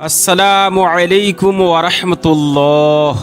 আসসালামু আলাইকুম ওয়ারহমতুল্লাহ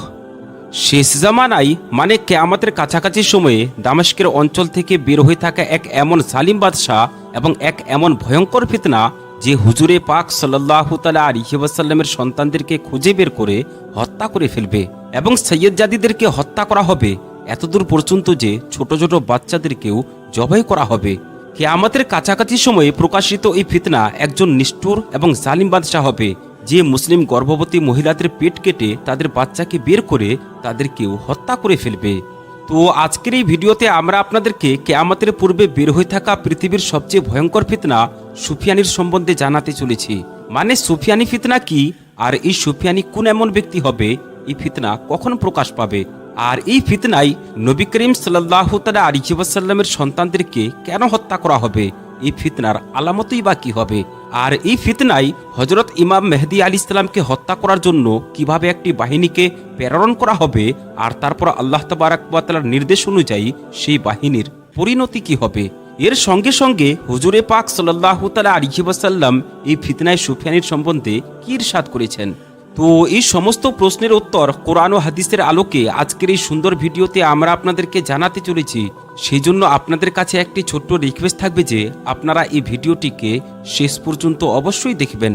শেষ জামানায় মানে কেয়ামতের কাছাকাছি সময়ে দামেস্কের অঞ্চল থেকে বের হয়ে থাকা এক এমন সালিম বাদশাহ এবং এক এমন ভয়ঙ্কর ফিতনা যে হুজুরে পাক সাল্লাহ তালা আলিহাসাল্লামের সন্তানদেরকে খুঁজে বের করে হত্যা করে ফেলবে এবং সৈয়দ জাদিদেরকে হত্যা করা হবে, এতদূর পর্যন্ত যে ছোট ছোট বাচ্চাদেরকেও জবাই করা হবে। কেয়ামতের কাছাকাছি সময়ে প্রকাশিত এই ফিতনা একজন নিষ্ঠুর এবং জালিম বাদশাহ হবে। যে মুসলিম গর্ভবতী মহিলাদের পেট কেটে তাদের বাচ্চাকে বের করে তাদেরকেও হত্যা করে ফেলবে। তো আজকের এই ভিডিওতে আমরা আপনাদেরকে কেয়ামতের পূর্বে বের হয়ে থাকা পৃথিবীর সবচেয়ে ভয়ঙ্কর ফিতনা সুফিয়ানির সম্বন্ধে জানাতে চলেছি। মানে সুফিয়ানি ফিতনা কি? আর এই সুফিয়ানি কোন এমন ব্যক্তি হবে? এই ফিতনা কখন প্রকাশ পাবে? আর এই ফিতনাই নবী করিম সাল্লাহ তালা আলিবাসাল্লামের সন্তানদেরকে কেন হত্যা করা হবে? এই ফিতনার আলামতই বা কি হবে? আর এই ফিতনাই হজরত ইমাম মেহদি আলী ইসলামকে হত্যা করার জন্য কীভাবে একটি বাহিনীকে প্রেরণ করা হবে আর তারপর আল্লাহ তবারাকালার নির্দেশ অনুযায়ী সেই বাহিনীর পরিণতি কি হবে? এর সঙ্গে সঙ্গে হুজুরে পাক সাল্লাহ তালা আলিহিবাসাল্লাম এই ফিতনায় সুফিয়ানির সম্বন্ধে কি ইরশাদ করেছেন? তো এই সমস্ত প্রশ্নের উত্তর কোরআন ও হাদিসের আলোকে আজকের এই সুন্দর ভিডিওতে আমরা আপনাদেরকে জানাতে চলেছি। সেই জন্য আপনাদের কাছে একটি ছোট্ট রিকোয়েস্ট থাকবে যে আপনারা এই ভিডিওটিকে শেষ পর্যন্ত অবশ্যই দেখবেন।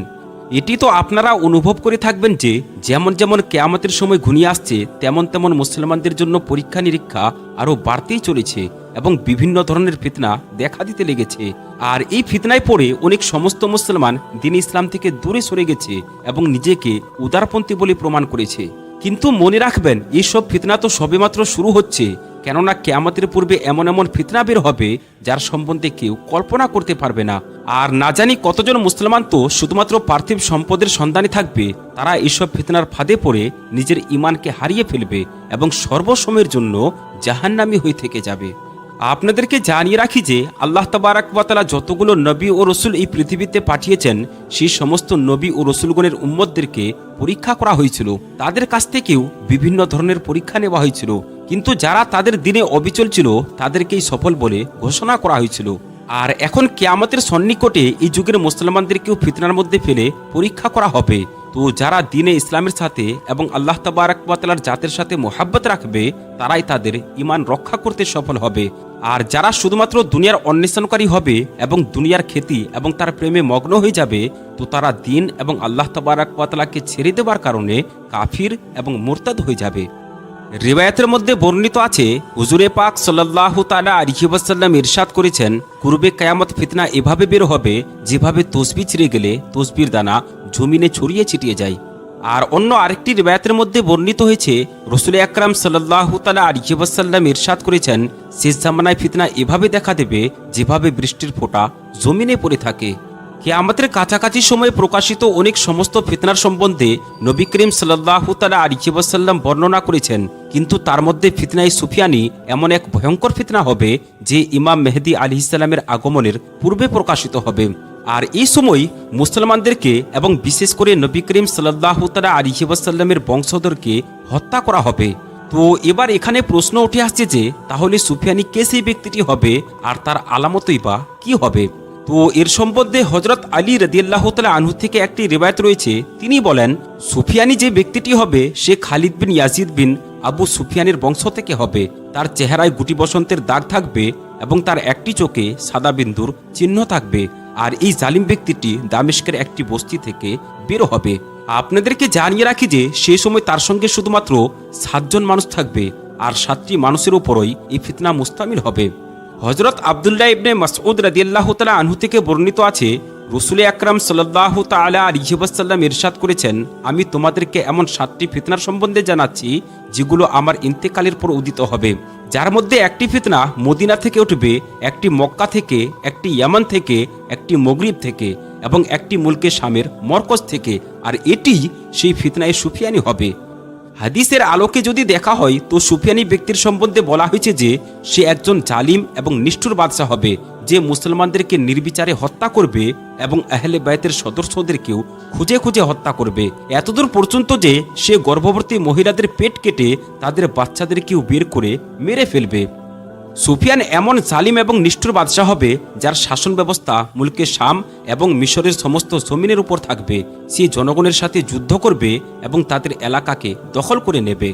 এটি তো আপনারা অনুভব করে থাকবেন যে যেমন যেমন কেয়ামতের সময় ঘনিয়ে আসছে, তেমন তেমন মুসলমানদের জন্য পরীক্ষা নিরীক্ষা আরও বাড়তেই চলেছে এবং বিভিন্ন ধরনের ফিতনা দেখা দিতে লেগেছে। আর এই ফিতনায় পড়ে অনেক সমস্ত মুসলমান দিন ইসলাম থেকে দূরে সরে গেছে এবং নিজেকে উদারপন্থী বলে প্রমাণ করেছে। কিন্তু মনে রাখবেন এইসব ফিতনা তো সবেমাত্র শুরু হচ্ছে। কেননা কেয়ামতের পূর্বে এমন এমন ফিতনা বের হবে যার সম্বন্ধে কেউ কল্পনা করতে পারবে না। আর না জানি কতজন মুসলমান তো শুধুমাত্র পার্থিব সম্পদের সন্ধানে থাকবে, তারা এইসব ফিতনার ফাঁদে পড়ে নিজের ইমানকে হারিয়ে ফেলবে এবং সর্বসময়ের জন্য জাহান্নামি হয়ে থেকে যাবে। আপনাদেরকে জানিয়ে রাখি যে আল্লাহ তবারাকবাতালা যতগুলো নবী ও রসুল এই পৃথিবীতে পাঠিয়েছেন, সেই সমস্ত নবী ও রসুলগণের উম্মতদেরকে পরীক্ষা করা হয়েছিল। তাদের কাছ থেকেও বিভিন্ন ধরনের পরীক্ষা নেওয়া হয়েছিল। কিন্তু যারা তাদের দিনে অবিচল ছিল, তাদেরকেই সফল বলে ঘোষণা করা হয়েছিল। আর এখন কেয়ামতের সন্নিকটে এই যুগের মুসলমানদেরকেও ফিতনার মধ্যে ফেলে পরীক্ষা করা হবে। তো যারা দিনে ইসলামের সাথে এবং আল্লাহ তাবারাকালার জাতের সাথে মোহাব্বত রাখবে, তারাই তাদের ইমান রক্ষা করতে সফল হবে। আর যারা শুধুমাত্র দুনিয়ার অন্বেষণকারী হবে এবং দুনিয়ার খ্যাতি এবং তার প্রেমে মগ্ন হয়ে যাবে, তো তারা দিন এবং আল্লাহ তাবারাকালাকে ছেড়ে দেওয়ার কারণে কাফির এবং মোরতাদ হয়ে যাবে। রিবায়াতের মধ্যে বর্ণিত আছে, হুজুরে পাক সাল্লাহ তালা আলিহাসাল্লাম ইরশাদ করেছেন পূর্বে কায়ামত ফিতনা এভাবে বের হবে, যেভাবে তসবি ছিঁড়ে গেলে তসবির দানা জমিনে ছড়িয়ে ছিটিয়ে যায়। আর অন্য আরেকটি রিবায়াতের মধ্যে বর্ণিত হয়েছে, রসুল আকরাম সাল্লাহ তালা আলিহাসাল্লাম ইরশাদ করেছেন, শেষ জামানায় ফিতনা এভাবে দেখা দেবে, যেভাবে বৃষ্টির ফোঁটা জমিনে পড়ে থাকে। কেয়ামতের কাছাকাছি সময়ে প্রকাশিত অনেক সমস্ত ফিতনার সম্বন্ধে নবী করিম সাল্লাহ তালা আলিবাসাল্লাম বর্ণনা করেছেন। কিন্তু তার মধ্যে ফিতনাই সুফিয়ানি এমন এক ভয়ঙ্কর ফিতনা হবে যে ইমাম মেহেদি আলি ইসলামের আগমনের পূর্বে প্রকাশিত হবে। আর এই সময় মুসলমানদেরকে এবং বিশেষ করে নবী করিম সাল্লাহ তালা আলিবাসাল্লামের বংশধরকে হত্যা করা হবে। তো এবার এখানে প্রশ্ন উঠে আসছে যে, তাহলে সুফিয়ানি কে সেই ব্যক্তিটি হবে? আর তার আলামতই বা কি হবে? তো এর সম্বন্ধে হজরত আলী রদিয়াল্লাহ তালা আনহু থেকে একটি রেবায়ত রয়েছে। তিনি বলেন, সুফিয়ানি যে ব্যক্তিটি হবে, সে Khalid bin Yazid bin Abu সুফিয়ানের বংশ থেকে হবে। তার চেহারায় গুটি বসন্তের দাগ থাকবে এবং তার একটি চোখে সাদা বিন্দুর চিহ্ন থাকবে। আর এই জালিম ব্যক্তিটি দামেস্কের একটি বস্তি থেকে বের হবে। আপনাদেরকে জানিয়ে রাখি যে, সে সময় তার সঙ্গে শুধুমাত্র সাতজন মানুষ থাকবে, আর সাতটি মানুষের উপরই এই ফিতনা মুস্তামিল হবে। হজরত আবদুল্লাহ ইবনে মাসউদ রাদিয়াল্লাহু তাআলা আনহু থেকে বর্ণিত আছে, রসুল আকরাম সাল্লাহ তালা আলিহাসাল্লাম ইরশাদ করেছেন, আমি তোমাদেরকে এমন সাতটি ফিতনার সম্বন্ধে জানাচ্ছি, যেগুলো আমার ইন্তেকালের পর উদিত হবে। যার মধ্যে একটি ফিতনা মদিনা থেকে উঠবে, একটি মক্কা থেকে, একটি ইয়ামান থেকে, একটি মগরিব থেকে এবং একটি মুলকে শামের মরকজ থেকে, আর এটি সেই ফিতনায় সুফিয়ানি হবে। হাদিসের আলোকে যদি দেখা হয়, তো সুফিয়ানি ব্যক্তির সম্বন্ধে বলা হয়েছে যে, সে একজন জালিম এবং নিষ্ঠুর বাদশাহ হবে, যে মুসলমানদেরকে নির্বিচারে হত্যা করবে এবং আহলে বায়তের সদস্যদেরকেও খুঁজে খুঁজে হত্যা করবে। এতদূর পর্যন্ত যে, সে গর্ভবতী মহিলাদের পেট কেটে তাদের বাচ্চাদেরকেও বের করে মেরে ফেলবে। সুফিয়ান এমন জালিম এবং নিষ্ঠুর বাদশাহ হবে, যার শাসন ব্যবস্থা মুলকে শাম এবং মিশরের সমস্ত জমিনের উপর থাকবে। সে জনগণের সাথে যুদ্ধ করবে এবং তাদের এলাকাকে দখল করে নেবে।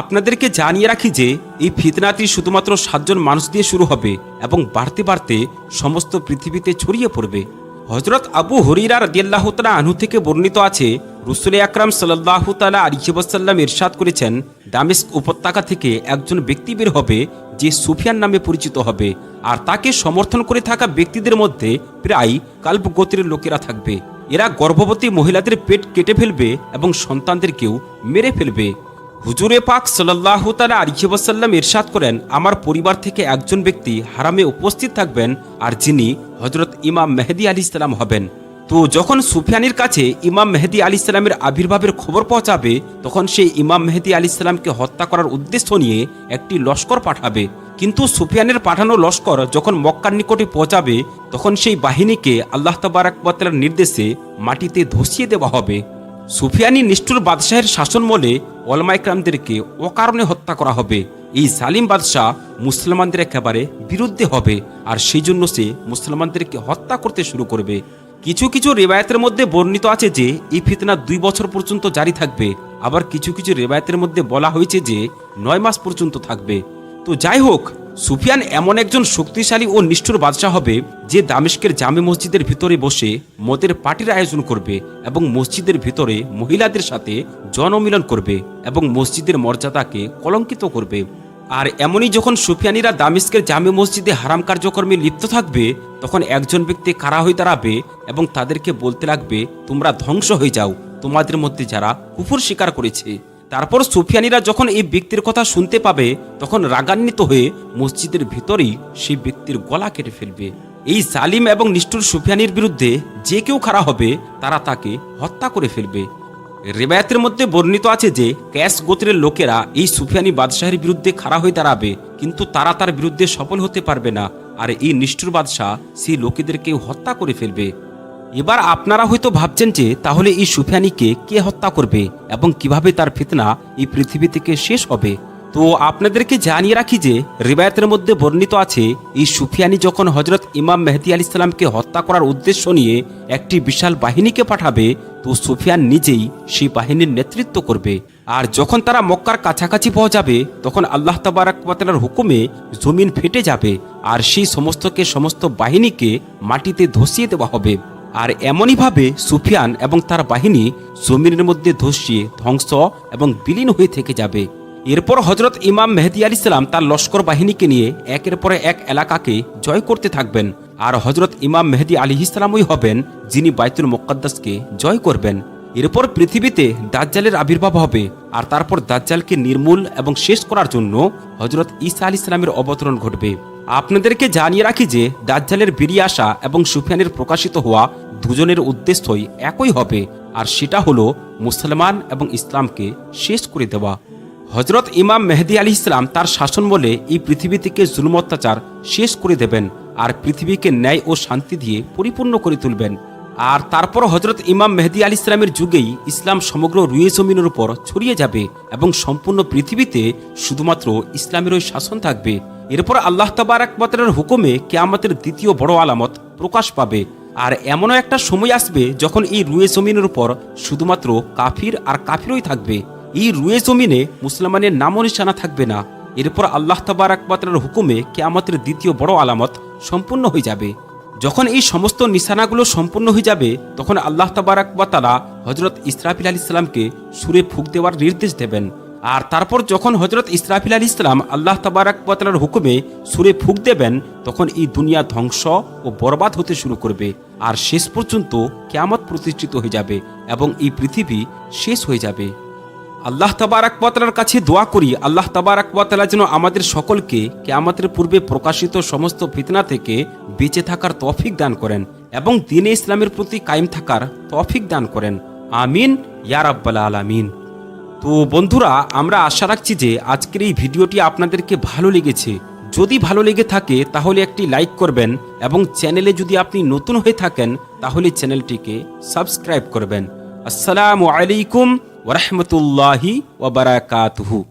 আপনাদেরকে জানিয়ে রাখি যে, এই ফিতনাটি শুধুমাত্র সাতজন মানুষ দিয়ে শুরু হবে এবং বাড়তে বাড়তে সমস্ত পৃথিবীতে ছড়িয়ে পড়বে। হজরত আবু হরিরা রাদিয়াল্লাহু আনহু থেকে বর্ণিত আছে, রসুল আকরাম সাল্লাহ তালা আলিবাসাল্লাম ইরশাদ করেছেন, দামেস্ক উপত্যকা থেকে একজন ব্যক্তি বের হবে যে সুফিয়ান নামে পরিচিত হবে, আর তাকে সমর্থন করে থাকা ব্যক্তিদের মধ্যে প্রায় কাল্প গোত্রের লোকেরা থাকবে। এরা গর্ভবতী মহিলাদের পেট কেটে ফেলবে এবং সন্তানদেরকেও মেরে ফেলবে। হুজুরে পাক সাল্লাহ তালা আলিবাসাল্লাম ইরশাদ করেন, আমার পরিবার থেকে একজন ব্যক্তি হারামে উপস্থিত থাকবেন আর যিনি হজরত ইমাম মেহেদি আলী ইসলাম হবেন। তো যখন সুফিয়ানির কাছে ইমাম মেহেদি আলী ইসলামের আবির্ভাবের খবর পৌঁছাবে, তখন সে ইমাম মেহেদি আলী ইসলামকে হত্যা করার উদ্দেশ্য নিয়ে একটি লস্কর পাঠাবে। কিন্তু সুফিয়ানের পাঠানো লস্কর যখন মক্কার নিকটে পৌঁছাবে, তখন সেই বাহিনীকে আল্লাহ তাবারাকবাতার নির্দেশে মাটিতে ধসিয়ে দেওয়া হবে। সুফিয়ানি নিষ্ঠুর বাদশাহের শাসনমলে অলমাইকরামদেরকে অকারণে হত্যা করা হবে। এই সালিম বাদশাহ মুসলমানদের একেবারে বিরুদ্ধে হবে আর সেই জন্য সে মুসলমানদেরকে হত্যা করতে শুরু করবে। কিছু কিছু রেবায়তের মধ্যে বর্ণিত আছে যে, এই ফিতনা দুই বছর পর্যন্ত জারি থাকবে। আবার কিছু কিছু রেবায়তের মধ্যে বলা হয়েছে যে, নয় মাস পর্যন্ত থাকবে। তো যাই হোক, সুফিয়ান এমন একজন শক্তিশালী ও নিষ্ঠুর বাদশাহ হবে যে দামেস্কের জামে মসজিদের ভিতরে বসে মদের পার্টির আয়োজন করবে এবং মসজিদের ভিতরে মহিলাদের সাথে জনমিলন করবে এবং মসজিদের মর্যাদাকে কলঙ্কিত করবে। আর এমনই যখন সুফিয়ানিরা দামিস্কের জামে মসজিদে হারাম কার্যক্রমে লিপ্ত থাকবে, তখন একজন ব্যক্তি কারা হয়ে দাঁড়াবে এবং তাদেরকে বলতে লাগবে, তোমরা ধ্বংস হয়ে যাও। তোমাদের মধ্যে যারা কুফুর স্বীকার করেছে তারপর সুফিয়ানিরা যখন এই ব্যক্তির কথা শুনতে পাবে, তখন রাগান্বিত হয়ে মসজিদের ভিতরেই সেই ব্যক্তির গলা কেটে ফেলবে। এই সালিম এবং নিষ্ঠুর সুফিয়ানির বিরুদ্ধে যে কেউ খাড়া হবে, তারা তাকে হত্যা করে ফেলবে। রেবায়াতের মধ্যে বর্ণিত আছে যে ক্যাশ গোত্রের লোকেরা এই সুফিয়ানি বাদশাহের বিরুদ্ধে খাড়া হয়ে দাঁড়াবে, কিন্তু তারা তার বিরুদ্ধে সফল হতে পারবে না। আর এই নিষ্ঠুর বাদশাহ সেই লোকেদেরকে হত্যা করে ফেলবে। এবার আপনারা হয়তো ভাবছেন যে তাহলে এই সুফিয়ানিকে কে হত্যা করবে এবং কীভাবে তার ফিতনা এই পৃথিবী থেকে শেষ হবে? তো আপনাদেরকে জানিয়ে রাখি যে রিবায়তের মধ্যে বর্ণিত আছে, এই সুফিয়ানি যখন হজরত ইমাম মেহদি আলি ইসলামকে হত্যা করার উদ্দেশ্য নিয়ে একটি বিশাল বাহিনীকে পাঠাবে, তো সুফিয়ান নিজেই সেই বাহিনীর নেতৃত্ব করবে। আর যখন তারা মক্কার কাছাকাছি পৌঁছাবে, তখন আল্লাহ তাবারাকার হুকুমে জমিন ফেটে যাবে, আর সেই সমস্তকে সমস্ত বাহিনীকে মাটিতে ধসিয়ে দেওয়া হবে। আর এমনইভাবে সুফিয়ান এবং তার বাহিনী জমিনের মধ্যে ধসিয়ে ধ্বংস এবং বিলীন হয়ে থেকে যাবে। এরপর হজরত ইমাম মেহেদি আল ইসলাম তার লস্কর বাহিনীকে নিয়ে একের পরে এক এলাকাকে জয় করতে থাকবেন আর হজরত ইমাম মেহেদি আলী ইসলামই হবেন যিনি বাইতুল মোকাদ্দাসকে জয় করবেন। এরপর পৃথিবীতে দাজ্জালের আবির্ভাব হবে, আর তারপর দাজ্জালকে নির্মূল এবং শেষ করার জন্য হজরত ঈসা আল ইসলামের অবতরণ ঘটবে। আপনাদেরকে জানিয়ে রাখি যে, দাজ্জালের বেরিয়ে আসা এবং সুফিয়ানের প্রকাশিত হওয়া দুজনের উদ্দেশ্যই একই হবে, আর সেটা হলো মুসলমান এবং ইসলামকে শেষ করে দেওয়া। হজরত ইমাম মেহেদি আলী ইসলাম তার শাসন বলে এই পৃথিবী থেকে জুলুম অত্যাচার শেষ করে দেবেন, আর পৃথিবীকে ন্যায় ও শান্তি দিয়ে পরিপূর্ণ করে তুলবেন। আর তারপর হজরত ইমাম মেহেদি আলী ইসলামের যুগেই ইসলাম সমগ্র রুয়ে জমিনের উপর ছড়িয়ে যাবে এবং সম্পূর্ণ পৃথিবীতে শুধুমাত্র ইসলামেরই শাসন থাকবে। এরপর আল্লাহ তাবারাকবাতের হুকুমে কেয়ামতের দ্বিতীয় বড় আলামত প্রকাশ পাবে। আর এমনও একটা সময় আসবে যখন এই রুয়ে জমিনের উপর শুধুমাত্র কাফির আর কাফিরই থাকবে। এই রুয়ে জমিনে মুসলমানের নামও নিশানা থাকবে না। এরপর আল্লাহ তাবারাকবাতের হুকুমে কেয়ামতের দ্বিতীয় বড় আলামত সম্পূর্ণ হয়ে যাবে। যখন এই সমস্ত নিশানাগুলো সম্পূর্ণ হয়ে যাবে, তখন আল্লাহ তাবারাকবাতালা হজরত ইসরাফিল আলী ইসলামকে সুরে ফুক দেওয়ার নির্দেশ দেবেন। আর তারপর যখন হজরত ইসরাফিল আলী ইসলাম আল্লাহ তাবারাকবাতালার হুকুমে সুরে ফুক দেবেন, তখন এই দুনিয়া ধ্বংস ও বরবাদ হতে শুরু করবে। আর শেষ পর্যন্ত কেয়ামত প্রতিষ্ঠিত হয়ে যাবে এবং এই পৃথিবী শেষ হয়ে যাবে। আল্লাহ তাবারাকবাতালার কাছে দোয়া করি, আল্লাহ তাবারাকবাতালা যেন আমাদের সকলকে কেয়ামতের পূর্বে প্রকাশিত সমস্ত ফিতনা থেকে বেঁচে থাকার তফিক দান করেন এবং দিনে ইসলামের প্রতি কায়েম থাকার তৌফিক দান করেন। আমিন, ইয়া রাব্বাল আলামিন। তো বন্ধুরা, আমরা আশা রাখছি যে আজকের এই ভিডিওটি আপনাদেরকে ভালো লেগেছে। যদি ভালো লেগে থাকে, তাহলে একটি লাইক করবেন এবং চ্যানেলে যদি আপনি নতুন হয়ে থাকেন, তাহলে চ্যানেলটিকে সাবস্ক্রাইব করবেন। আসসালামু আলাইকুম ورحمة الله وبركاته.